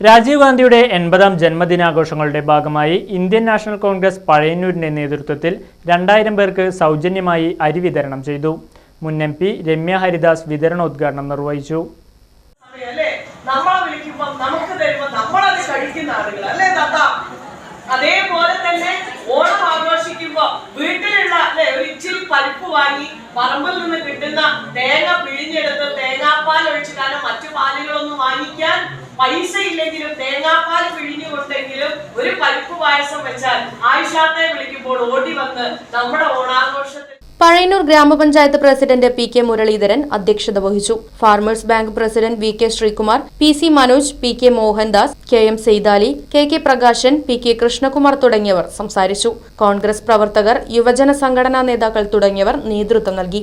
രാജീവ് ഗാന്ധിയുടെ എൺപതാം ജന്മദിനാഘോഷങ്ങളുടെ ഭാഗമായി Indian national Congress പഴയന്നൂരിന്റെ നേതൃത്വത്തിൽ രണ്ടായിരം പേർക്ക് സൗജന്യമായി അരി വിതരണം ചെയ്തു. മുൻ എം പി രമ്യ ഹരിദാസ് വിതരണോദ്ഘാടനം നിർവഹിച്ചു. അതേപോലെ തന്നെ ഓണം ആഘോഷിക്കുമ്പോ വീട്ടിലുള്ള അല്ലെ ഒരു ഇച്ചിരി പരിപ്പ് വാങ്ങി പറമ്പിൽ നിന്ന് കിട്ടുന്ന തേങ്ങ പിഴിഞ്ഞെടുത്ത് തേങ്ങാപ്പാൽ ഒഴിച്ച് കാരണം മറ്റു പാലുകളൊന്നും വാങ്ങിക്കാൻ പൈസ ഇല്ലെങ്കിലും തേങ്ങാപ്പാൽ പിഴിഞ്ഞുകൊണ്ടെങ്കിലും ഒരു പരിപ്പ് പായസം വെച്ചാൽ ആയിഷാത്തെ വിളിക്കുമ്പോൾ ഓടി വന്ന് നമ്മുടെ ഓണാഘോഷത്തിൽ പഴയന്നൂർ ഗ്രാമപഞ്ചായത്ത് പ്രസിഡന്റ് പി കെ മുരളീധരൻ അധ്യക്ഷത വഹിച്ചു. Farmers bank president V K Sreekumar P C Manoj P K Mohandas K M Saithali K K Prakashan P K Krishnakumar തുടങ്ങിയവർ സംസാരിച്ചു. കോൺഗ്രസ് പ്രവർത്തകർ യുവജന സംഘടനാ നേതാക്കൾ തുടങ്ങിയവർ നേതൃത്വം നൽകി.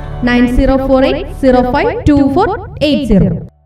nine zero four eight zero five two four eight zero